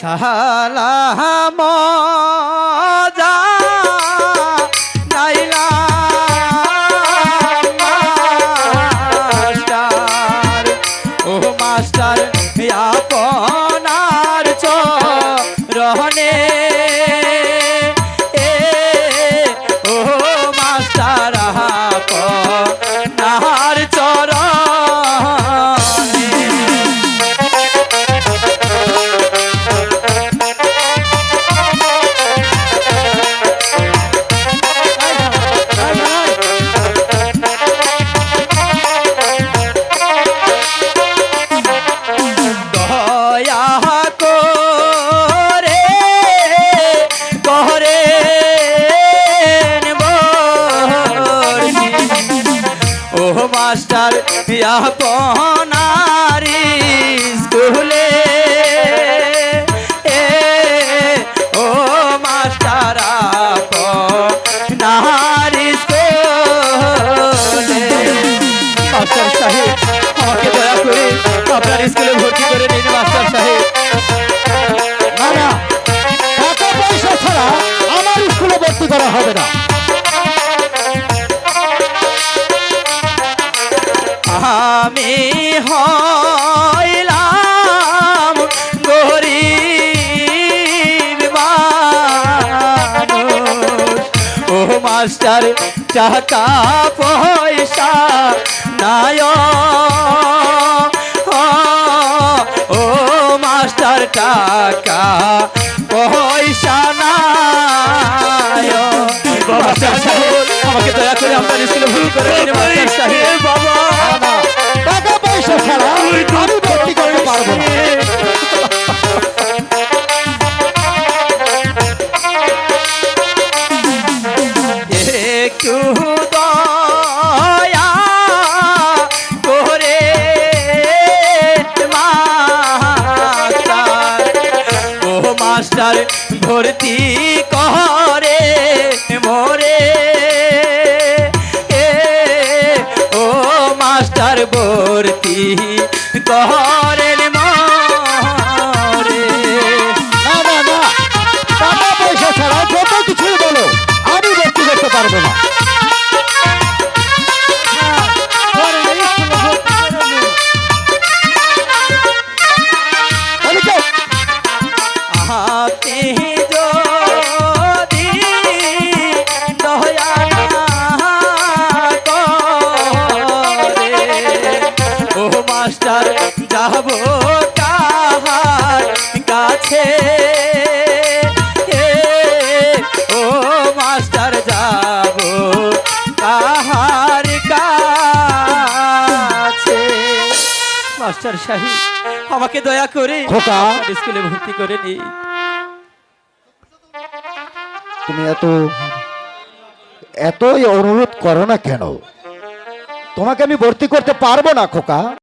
সালাম যা মাস্টার ও মাস্টার আপনার চরণে মাস্টার আপনারি স্কুলে। এ, ও মাস্টার আপনারি স্কুলে। মাস্টার সাহেব, আমাকে দয়া করে আপনার স্কুলে ভর্তি করে নিন মাস্টার সাহেব। টাকা পয়সা ছাড়া আমার স্কুলে ভর্তি করা হবে না। আমি হইলাম গরিব মানুষ। ও মাস্টার টাকা পয়সা নায় ও মাস্টার টাকা পয়সা মাস্টার আমাকে দয়া করে আপনার স্কুলে ভর্তি করে বাবা মাস্টার ভর্তি করে মোরে ও মাস্টার ভর্তি করেন যাব কাহার কাছে। ও মাস্টার যাব কাহার কাছে। মাস্টার সাহেব আমাকে দয়া করে খোকা। স্কুলে ভর্তি করে নি তুমি এত এতই অনুরোধ করো না কেন? তোমাকে আমি ভর্তি করতে পারব না খোকা।